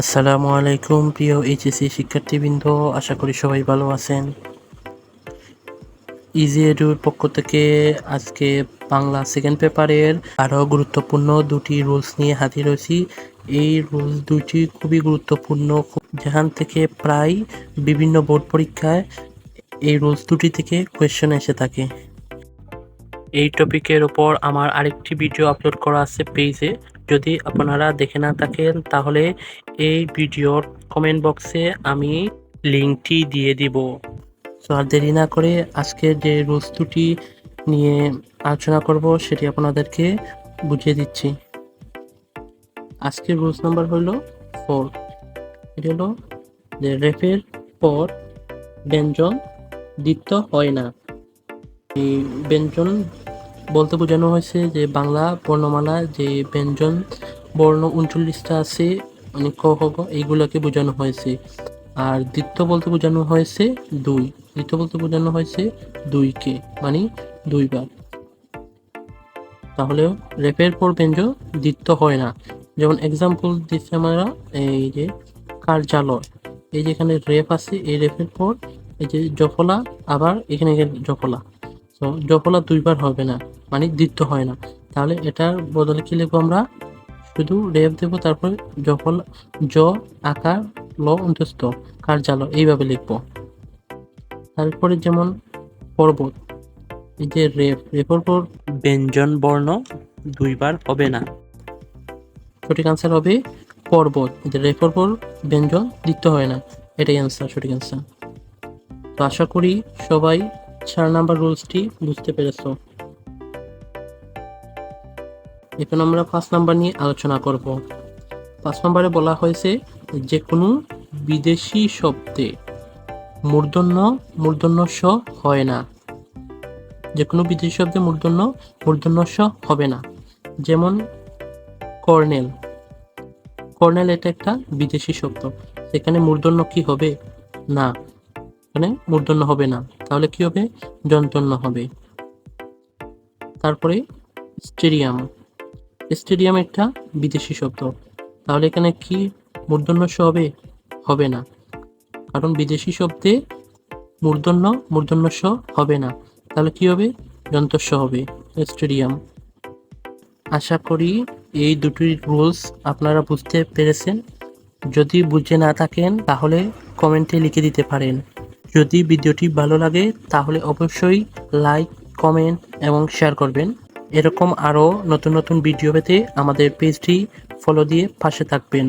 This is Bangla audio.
আসসালামু আলাইকুম, প্রিয় এইচএসসি শিক্ষার্থীবৃন্দ, আশা করি সবাই ভালো আছেন। ইজি এডুর পক্ষ থেকে আজকে বাংলা সেকেন্ড পেপারের আরও গুরুত্বপূর্ণ দুটি রুলস নিয়ে হাজির হয়েছি। এই রুলস দুটি খুবই গুরুত্বপূর্ণ যেখান থেকে প্রায় বিভিন্ন বোর্ড পরীক্ষায় এই রুলস দুটি থেকে কোয়েশ্চেন এসে থাকে। এই টপিকের ওপর আমার আরেকটি ভিডিও আপলোড করা আছে পেজে যদি আপনারা দেখে না থাকেন, তাহলে এই ভিডিওর কমেন্ট বক্সে আমি লিঙ্কটি দিয়ে দিব। সো আর দেরি না করে আজকে যে রুলস দুটি নিয়ে আলোচনা করব, সেটি আপনাদেরকে বুঝিয়ে দিচ্ছি। আজকের রুলস নাম্বার হলো ফোর এটি হলো যে রেফের পর ব্যঞ্জন দ্বিত্ব হয় না। এই ব্যঞ্জন বলতে বোঝানো হয়েছে যে বাংলা বর্ণমালা যে ব্যঞ্জন, বর্ণ উনচল্লিশটা আছে মানে ক, খ, গ, এইগুলোকে বোঝানো হয়েছে। আর দ্বিত্ব বলতে বোঝানো হয়েছে দুই। দ্বিত্ব বলতে বোঝানো হয়েছে দুইকে মানে দুইবার। তাহলে রেপের পর ব্যঞ্জন দ্বিত্ব হয় না। যেমন এক্সাম্পল দিচ্ছি আমরা, এই যে কার্যালয়। এই যেখানে রেপ আছে, এই রেপের পর এই যে জফলা, আবার এখানে জফলা। তো জফলা দুইবার হবে না মানে দ্বিত্ব হয় না। তাহলে এটার বদলে কি লিখব আমরা? শুধু রেপ দেবো তারপর জফল জ আকার ল অন্তস্থ কার্যালয় এইভাবে লিখব। তারপরে যেমন পর্বত এই যে রেপ রেপর পর ব্যঞ্জন বর্ণ দুইবার হবে না। সঠিক আনসার হবে পর্বত এই যে রেপর পর ব্যঞ্জন দ্বিত্ব হয় না এটাই আনসার সঠিক আনসার তো আশা করি সবাই চার নাম্বার রুলসটি বুঝতে পেরেছ। এখন আমরা পাঁচ নাম্বার নিয়ে আলোচনা করব। পাঁচ নম্বরে বলা হয়েছে যে কোনো বিদেশি শব্দে মূর্ধন্য মূর্ধন্য স হয় না। যে কোনো বিদেশি শব্দে মূর্ধন্য মূর্ধন্য স হবে না। যেমন কর্নেল। কর্নেল এটা একটা বিদেশি শব্দ। সেখানে মূর্ধন্য কি হবে? না। এখানে মূর্ধন্য হবে না। তাহলে কি হবে? যন্তন্য হবে। তারপরে স্টেডিয়াম। স্টেডিয়াম একটা বিদেশি শব্দ। তাহলে এখানে কি মূর্ধন্য হবে? হবে না। কারণ বিদেশি শব্দে মূর্ধন্য মূর্ধন্য হবে না। তাহলে কি হবে? যন্তস্ব হবে। স্টেডিয়াম। আশা করি এই দুটি রুলস আপনারা বুঝতে পেরেছেন। যদি বুঝে না থাকেন, তাহলে কমেন্টে লিখে দিতে পারেন। যদি ভিডিওটি ভালো লাগে, তাহলে অবশ্যই লাইক, কমেন্ট এবং শেয়ার করবেন। এরকম আরও নতুন নতুন ভিডিও পেতে আমাদের পেজটি ফলো দিয়ে পাশে থাকবেন।